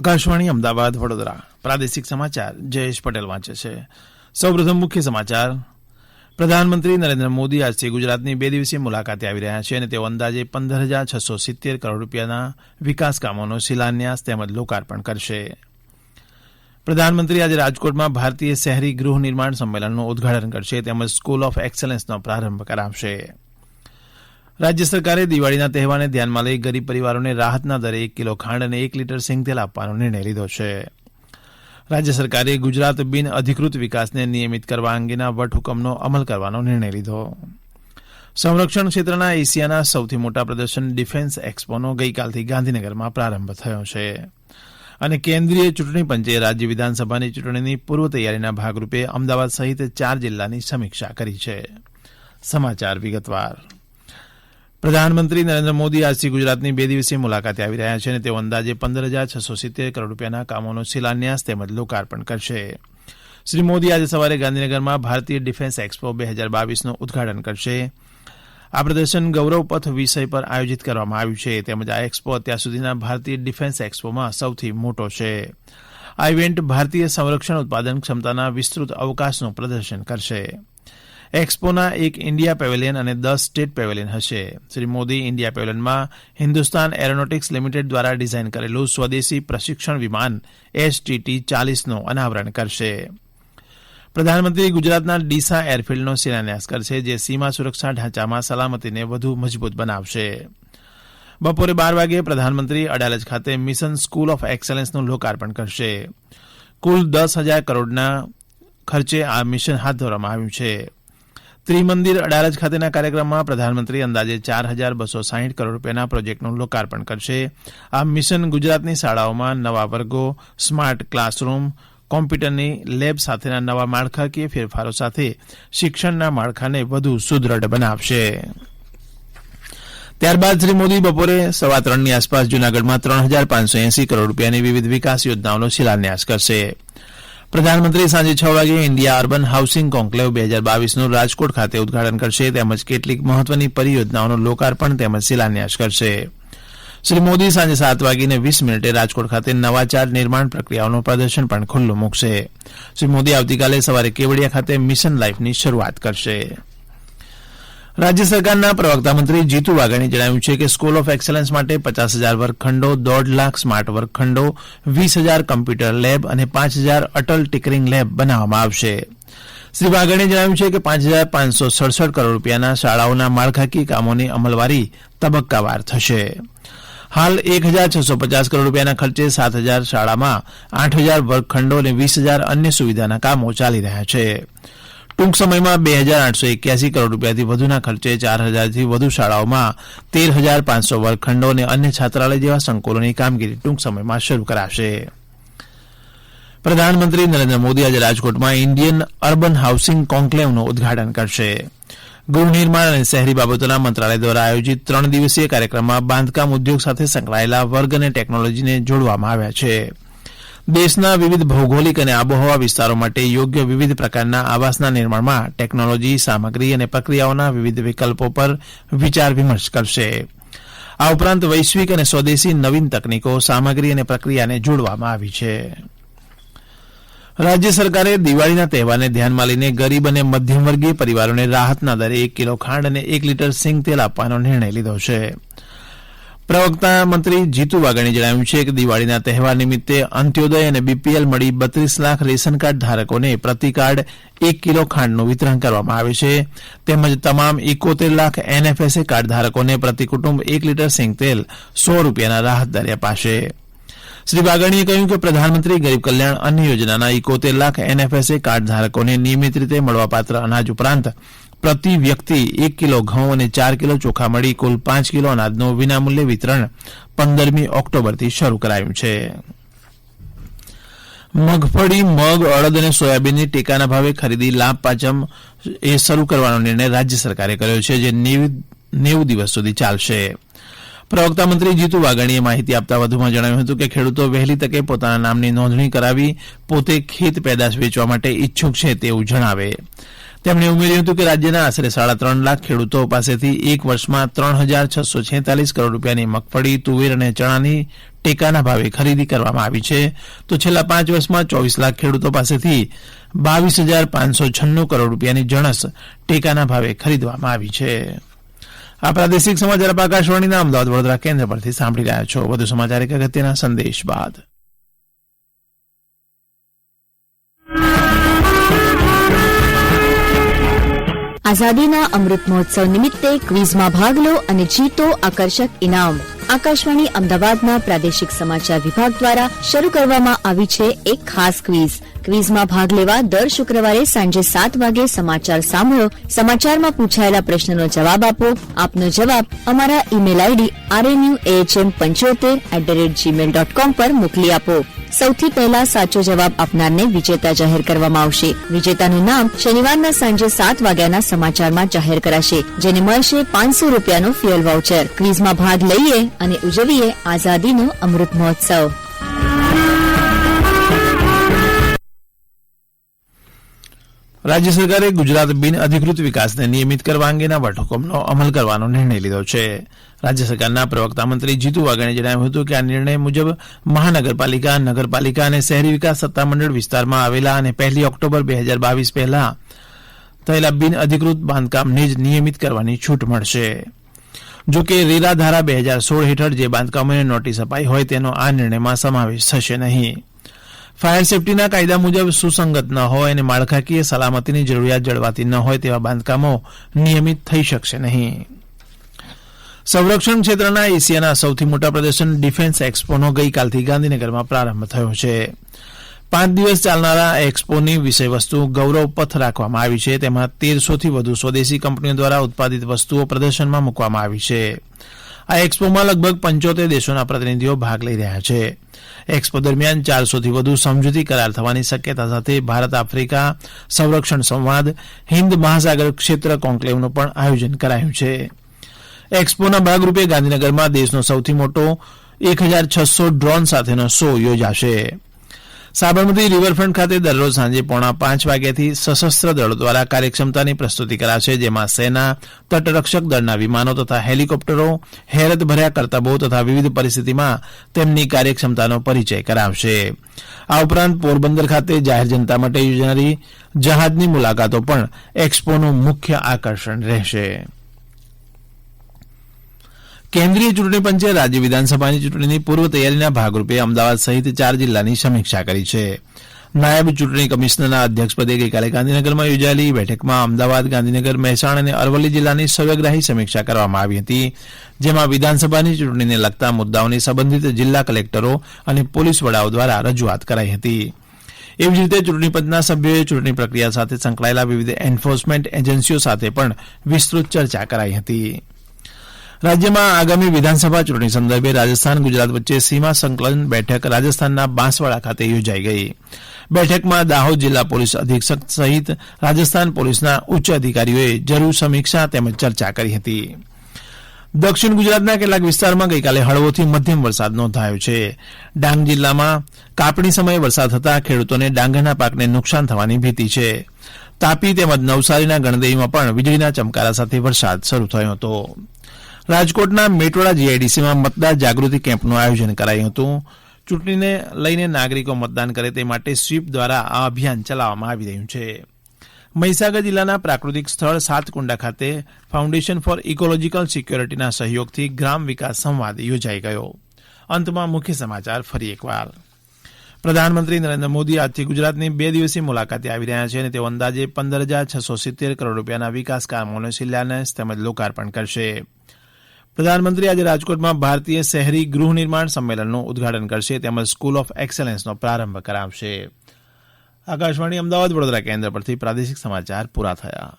આકાશવાણી અમદાવાદ, વડોદરા. પ્રાદેશિક સમાચાર, જયેશ પટેલ વાંચે છે. સૌપ્રથમ મુખ્ય સમાચાર. પ્રધાનમંત્રી નરેન્દ્ર મોદી આજથી ગુજરાતની બે દિવસીય મુલાકાતે આવી રહ્યા છે અને તેઓ અંદાજે પંદર હજાર છસો સિત્તેર કરોડ રૂપિયાના વિકાસ કામોનો શિલાન્યાસ તેમજ લોકાર્પણ કરશે. પ્રધાનમંત્રી આજે રાજકોટમાં ભારતીય શહેરી ગૃહ નિર્માણ સંમેલનનું ઉદઘાટન કરશે તેમજ સ્કૂલ ઓફ એક્સલન્સનો પ્રારંભ કરાવશે. રાજ્ય સરકારે દિવાળીના તહેવારને ધ્યાનમાં લઈ ગરીબ પરિવારોને રાહતના દરે એક કિલો ખાંડ અને એક લીટર સિંગતેલ આપવાનો નિર્ણય લીધો છે. રાજ્ય સરકારે ગુજરાત બિન અધિકૃત વિકાસને નિયમિત કરવા અંગેના વટહુકમનો અમલ કરવાનો નિર્ણય લીધો. સંરક્ષણ ક્ષેત્રના એશિયાના સૌથી મોટા પ્રદર્શન ડિફેન્સ એક્સપોનો ગઈકાલથી ગાંધીનગરમાં પ્રારંભ થયો છે. અને કેન્દ્રીય ચૂંટણી પંચે રાજ્ય વિધાનસભાની ચૂંટણીની પૂર્વ તૈયારીના ભાગરૂપે અમદાવાદ સહિત ચાર જિલ્લાની સમીક્ષા કરી છે. સમાચાર વિગતવાર. પ્રધાનમંત્રી નરેન્દ્ર મોદી આજથી ગુજરાતની બે દિવસીય મુલાકાતે આવી રહ્યા છે અને તેઓ અંદાજે પંદર હજાર છસો સિત્તેર કરોડ રૂપિયાના કામોનો શિલાન્યાસ તેમજ લોકાર્પણ કરશે. શ્રી મોદી આજે સવારે ગાંધીનગરમાં ભારતીય ડિફેન્સ એક્સપો બે હજાર બાવીસનું ઉદઘાટન કરશે. આ પ્રદર્શન ગૌરવ પથ વિષય પર આયોજિત કરવામાં આવ્યું છે. તેમજ આ એક્સપો અત્યાર સુધીના ભારતીય ડિફેન્સ એક્સપોમાં સૌથી મોટો છે. આ ઇવેન્ટ ભારતીય સંરક્ષણ ઉત્પાદન ક્ષમતાના વિસ્તૃત અવકાશનું પ્રદર્શન કરશે. એક્સપોના એક ઇન્ડિયા પેવેલિયન અને દસ સ્ટેટ પેવેલિયન હશે. શ્રી મોદી ઇન્ડિયા પેવેલિયનમાં હિન્દુસ્તાન એરોનોટિક્સ લિમિટેડ દ્વારા ડિઝાઇન કરેલું સ્વદેશી પ્રશિક્ષણ વિમાન એસટીટી ચાલીસનું અનાવરણ કરશે. પ્રધાનમંત્રી ગુજરાતના ડીસા એરફિલ્ડનો શિલાન્યાસ કરશે, જે સીમા સુરક્ષા ઢાંચામાં સલામતીને વધુ મજબૂત બનાવશે. બપોરે બાર વાગે પ્રધાનમંત્રી અડાલજ ખાતે મિશન સ્કૂલ ઓફ એક્સલન્સનું લોકાર્પણ કરશે. કુલ દસ હજાર કરોડના ખર્ચે આ મિશન હાથ ધરવામાં આવ્યું છે. ત્રિમંદિર અડાલજ ખાતેના કાર્યક્રમમાં પ્રધાનમંત્રી અંદાજે ચાર હજાર બસો સાહીઠ કરોડ રૂપિયાના પ્રોજેક્ટનું લોકાર્પણ કરશે. આ મિશન ગુજરાતની શાળાઓમાં નવા વર્ગો, સ્માર્ટ ક્લાસરૂમ, કોમ્પ્યુટરની લેબ સાથેના નવા માળખાકીય ફેરફારો સાથે શિક્ષણના માળખાને વધુ સુદ્રઢ બનાવશે. ત્યારબાદ શ્રી મોદી બપોરે સવા ત્રણની આસપાસ જૂનાગઢમાં ત્રણ હજાર પાંચસો એસી કરોડ રૂપિયાની વિવિધ વિકાસ યોજનાઓનો શિલાન્યાસ કરશે. પ્રધાનમંત્રી સાંજે છ વાગે ઇન્ડિયા અર્બન હાઉસિંગ કોન્કલેવ બે હજાર બાવીસનું રાજકોટ ખાતે ઉદઘાટન કરશે. તેમજ કેટલીક મહત્વની પરિયોજનાઓનું લોકાર્પણ તેમજ શિલાન્યાસ કરશે. શ્રી મોદી સાંજે સાત વાગીને વીસ મિનિટે રાજકોટ ખાતે નવાચાર નિર્માણ પ્રક્રિયાઓનું પ્રદર્શન પણ ખુલ્લું મૂકશે. શ્રી મોદી આવતીકાલે સવારે કેવડિયા ખાતે મિશન લાઈફની શરૂઆત કરશે. રાજ્ય સરકારના પ્રવક્તા મંત્રી જીતુ વાઘાણીએ જણાવ્યું છે કે સ્કૂલ ઓફ એક્સલન્સ માટે પચાસ હજાર વર્ગખંડો, દોઢ લાખ સ્માર્ટ વર્ગખંડો, વીસ હજાર કમ્પ્યુટર લેબ અને પાંચ હજાર અટલ ટિકરિંગ લેબ બનાવવામાં આવશે. શ્રી વાઘાણીએ જણાવ્યું છે કે પાંચ હજાર પાંચસો સડસઠ કરોડ રૂપિયાના શાળાઓના માળખાકીય કામોની અમલવારી તબક્કાવાર થશે. હાલ એક હજાર છસો પચાસ કરોડ રૂપિયાના ખર્ચે સાત હજાર શાળામાં આઠ હજાર વર્ગખંડો અને વીસ હજાર અન્ય સુવિધાના કામો ચાલી રહ્યા છે. ટૂંક સમયમાં બે હજાર આઠસો એક્યાસી કરોડ રૂપિયાથી વધુના ખર્ચે ચાર હજારથી વધુ શાળાઓમાં તેર હજાર પાંચસો વર્ગખંડો અને અન્ય છાત્રાલય જેવા સંકુલોની કામગીરી ટૂંક સમયમાં શરૂ કરાશે. પ્રધાનમંત્રી નરેન્દ્ર મોદી આજે રાજકોટમાં ઇન્ડિયન અર્બન હાઉસિંગ કોન્કલેવનું ઉદઘાટન કરશે. ગૃહનિર્માણ અને શહેરી બાબતોના મંત્રાલય દ્વારા આયોજિત ત્રણ દિવસીય કાર્યક્રમમાં બાંધકામ ઉદ્યોગ સાથે સંકળાયેલા વર્ગ અને ટેકનોલોજીને જોડવામાં આવ્યા છે. દેશના વિવિધ ભૌગોલિક અને આબોહવા વિસ્તારો માટે યોગ્ય વિવિધ પ્રકારના આવાસના નિર્માણમાં ટેકનોલોજી, સામગ્રી અને પ્રક્રિયાઓના વિવિધ વિકલ્પો પર વિચાર વિમર્શ કરશે. આ ઉપરાંત વૈશ્વિક અને સ્વદેશી નવીન તકનીકો, સામગ્રી અને પ્રક્રિયાને જોડવામાં આવી છે. રાજ્ય સરકારે દિવાળીના તહેવારને ધ્યાનમાં લઈને ગરીબ અને મધ્યમવર્ગીય પરિવારોને રાહતના દરે એક કિલો ખાંડ અને એક લીટર સિંગ તેલ આપવાનો નિર્ણય લીધો છે. પ્રવક્તા મંત્રી જીતુ વાઘાણીએ જણાવ્યું છે કે દિવાળીના તહેવાર નિમિત્તે અંત્યોદય અને બીપીએલ મળી બત્રીસ લાખ રેશન કાર્ડ ધારકોને પ્રતિ કાર્ડ એક કિલો ખાંડનું વિતરણ કરવામાં આવે છે. તેમજ તમામ એકોતેર લાખ એનએફએસએ કાર્ડ ધારકોને પ્રતિ કુટુંબ એક લીટર સિંગ તેલ સો રૂપિયાના રાહત દરે અપાશે. શ્રી વાઘાણીએ કહ્યું કે પ્રધાનમંત્રી ગરીબ કલ્યાણ અન્ન યોજનાના એકોતેર લાખ એનએફએસએ કાર્ડ ધારકોને નિયમિત રીતે મળવાપાત્ર અનાજ ઉપરાંત પ્રતિ વ્યક્તિ એક કિલો ઘઉં અને ચાર કિલો ચોખા મળી કુલ પાંચ કિલો અનાજનું વિનામૂલ્યે વિતરણ પંદરમી ઓક્ટોબરથી શરૂ કરાયું છે. મગફળી, મગ, અડદ અને સોયાબીનની ટેકાના ભાવે ખરીદી લાભ પાચમ એ શરૂ કરવાનો નિર્ણય રાજ્ય સરકારે કર્યો છે, જે નેવું દિવસ સુધી ચાલશે. પ્રવક્તા મંત્રી જીતુ વાઘાણીએ માહિતી આપતા વધુમાં જણાવ્યું હતું કે ખેડૂતો વહેલી તકે પોતાના નામની નોંધણી કરાવી પોતે ખેત પેદાશ વેચવા માટે ઈચ્છુક છે તેવું જણાવે. તેમણે ઉમેર્યું હતું કે રાજ્યના આશરે સાડા ત્રણ લાખ ખેડૂતો પાસેથી એક વર્ષમાં ત્રણ હજાર છસો છેતાલીસ કરોડ રૂપિયાની મગફળી, તુવેર અને ચણાની ટેકાના ભાવે ખરીદી કરવામાં આવી છે. તો છેલ્લા પાંચ વર્ષમાં ચોવીસ લાખ ખેડૂતો પાસેથી બાવીસ હજાર પાંચસો છન્નું કરોડ રૂપિયાની જણસ ટેકાના ભાવે ખરીદવામાં આવી છે. આ પ્રાદેશિક સમાચાર આપ આકાશવાણીના અમદાવાદ વડોદરા કેન્દ્ર પરથી સાંભળી રહ્યા છો. વધુ સમાચાર એક અગત્યના સંદેશ બાદ. આઝાદીના અમૃત મહોત્સવ નિમિત્તે ક્વિઝમાં ભાગ લો અને જીતો આકર્ષક ઇનામ. આકાશવાણી અમદાવાદના પ્રાદેશિક સમાચાર વિભાગ દ્વારા શરૂ કરવામાં આવી છે એક ખાસ ક્વિઝ. ક્વિઝમાં ભાગ લેવા દર શુક્રવારે સાંજે સાત વાગે સમાચાર સાંભળો. સમાચારમાં પૂછાયેલા પ્રશ્નનો જવાબ આપો. આપનો જવાબ અમારા email ID R N U A H M પંચોતેર at the rate Gmail dot com પર મોકલી આપો. સૌથી પહેલા સાચો જવાબ આપનારને વિજેતા જાહેર કરવામાં આવશે. વિજેતાનું નામ શનિવારના સાંજે સાત વાગ્યાના સમાચારમાં જાહેર કરાશે, જેને મળશે પાંચસો રૂપિયાનું ફ્યુઅલ વાઉચર ક્વિઝમાં ભાગ લઈએ અને ઉજવીએ આઝાદીનો અમૃત મહોત્સવ. રાજ્ય સરકારે ગુજરાત બિન અધિકૃત વિકાસને નિયમિત કરવા અંગેના વટહુકમનો અમલ કરવાનો નિર્ણય લીધો છે. રાજ્ય સરકારના પ્રવક્તા મંત્રી જીતુ વાઘાણીએ જણાવ્યું હતું કે આ નિર્ણય મુજબ મહાનગરપાલિકા, નગરપાલિકા અને શહેરી વિકાસ સત્તામંડળ વિસ્તારમાં આવેલા અને પહેલી ઓક્ટોબર બે હજાર બાવીસ પહેલા થયેલા બિન અધિકૃત બાંધકામને જ નિયમિત કરવાની છૂટ મળશે. જો કે રેરા ધારા બે હજાર સોળ હેઠળ જે બાંધકામોને નોટિસ અપાઈ હોય તેનો આ નિર્ણયમાં સમાવેશ થશે નહીં. ફાયર સેફટીના કાયદા મુજબ સુસંગત ન હોય અને માળખાકીય સલામતીની જરૂરિયાત જળવાતી ન હોય તેવા બાંધકામો નિયમિત થઈ શકશે નહીં. સંરક્ષણ ક્ષેત્રના એશિયાના સૌથી મોટા પ્રદર્શન ડિફેન્સ એક્સપોનો ગઈકાલથી ગાંધીનગરમાં પ્રારંભ થયો છે. પાંચ દિવસ ચાલનારા એક્સપોની વિષયવસ્તુ ગૌરવ પથ રાખવામાં આવી છે. તેમાં તેરસોથી વધુ સ્વદેશી કંપનીઓ દ્વારા ઉત્પાદિત વસ્તુઓ પ્રદર્શનમાં મૂકવામાં આવી છે. આ એક્સપોમાં લગભગ પંચોતેર દેશોના પ્રતિનિધિઓ ભાગ લઈ રહ્યા છે. એક્સપો દરમિયાન ચારસોથી વધુ સમજૂતી કરાર થવાની શક્યતા સાથે ભારત, આફ્રિકા, સંરક્ષણ સંવાદ, હિન્દ મહાસાગર ક્ષેત્ર કોન્કલેવનું પણ આયોજન કરાયું છે. એક્સપોના ભાગરૂપે ગાંધીનગરમાં દેશનો સૌથી મોટો એક હજાર છસો ડ્રોન સાથેનો શો યોજાશે. સાબરમતી રિવરફ્રન્ટ ખાતે દરરોજ સાંજે પોણા પાંચ વાગ્યાથી સશસ્ત્ર દળો દ્વારા કાર્યક્ષમતાની પ્રસ્તુતિ કરાશે, જેમાં સેના, તટરક્ષક દળના વિમાનો તથા હેલિકોપ્ટરો હેરત ભર્યા કરતબો તથા વિવિધ પરિસ્થિતિમાં તેમની કાર્યક્ષમતાનો પરિચય કરાવશે. આ ઉપરાંત પોરબંદર ખાતે જાહેર જનતા માટે યોજાનારી જહાજની મુલાકાતો પણ એક્સપોનું મુખ્ય આકર્ષણ રહેશે. કેન્દ્રીય ચૂંટણી પંચે રાજ્ય વિધાનસભાની ચૂંટણીની પૂર્વ તૈયારીના ભાગરૂપે અમદાવાદ સહિત ચાર જિલ્લાની સમીક્ષા કરી છે. નાયબ ચૂંટણી કમિશનરના અધ્યક્ષપદે ગઈકાલે ગાંધીનગરમાં યોજાયેલી બેઠકમાં અમદાવાદ, ગાંધીનગર, મહેસાણા અને અરવલ્લી જિલ્લાની સર્વગ્રાહી સમીક્ષા કરવામાં આવી હતી, જેમાં વિધાનસભાની ચૂંટણીને લગતા મુદ્દાઓની સંબંધિત જિલ્લા કલેક્ટરો અને પોલીસ વડાઓ દ્વારા રજૂઆત કરાઈ હતી. એવી જ રીતે ચૂંટણી પંચના સભ્યોએ ચૂંટણી પ્રક્રિયા સાથે સંકળાયેલા વિવિધ એન્ફોર્સમેન્ટ એજન્સીઓ સાથે પણ વિસ્તૃત ચર્ચા કરાઈ હતી. રાજ્યમાં આગામી વિધાનસભા ચૂંટણી સંદર્ભે રાજસ્થાન, ગુજરાત વચ્ચે સીમા સંકલન બેઠક રાજસ્થાનના બાંસવાડા ખાતે યોજાઈ ગઈ. બેઠકમાં દાહોદ જિલ્લા પોલીસ અધિક્ષક સહિત રાજસ્થાન પોલીસના ઉચ્ચ અધિકારીઓએ જરૂર સમીક્ષા તેમજ ચર્ચા કરી હતી. દક્ષિણ ગુજરાતના કેટલાક વિસ્તારમાં ગઈકાલે હળવોથી મધ્યમ વરસાદ નોંધાયો છે. ડાંગ જિલ્લામાં કાપણી સમયે વરસાદ થતાં ખેડૂતોને ડાંગરના પાકને નુકસાન થવાની ભીતિ છે. તાપી તેમજ નવસારીના ગણદેવીમાં પણ વીજળીના ચમકારા સાથે વરસાદ શરૂ થયો હતો. રાજકોટના મેટોડા જીઆઈડીસીમાં મતદાર જાગૃતિ કેમ્પનું આયોજન કરાયું હતું. ચૂંટણીને લઈને નાગરિકો મતદાન કરે તે માટે સ્વીપ દ્વારા આ અભિયાન ચલાવવામાં આવી રહ્યું છે. મહીસાગર જિલ્લાના પ્રાકૃતિક સ્થળ સાતકુંડા ખાતે ફાઉન્ડેશન ફોર ઇકોલોજીકલ સિક્યોરિટીના સહયોગથી ગ્રામ વિકાસ સંવાદ યોજાઈ ગયો. અંતમાં મુખ્ય સમાચાર ફરી એકવાર. પ્રધાનમંત્રી નરેન્દ્ર મોદી આજથી ગુજરાતની બે દિવસીય મુલાકાતે આવી રહ્યા છે અને તેઓ અંદાજે પંદર હજાર છસો સિત્તેર કરોડ રૂપિયાના વિકાસ કામોનો શિલાન્યાસ તેમજ લોકાર્પણ કરશે. પ્રધાનમંત્રી આજે રાજકોટમાં ભારતીય શહેરી ગૃહ નિર્માણ સંમેલનનું ઉદઘાટન કરશે. તેમજ સ્કૂલ ઓફ એક્સલન્સનો પ્રારંભ કરાવશે. આકાશવાણી અમદાવાદ વડોદરા કેન્દ્ર પરથી પ્રાદેશિક સમાચાર પૂરા થયા.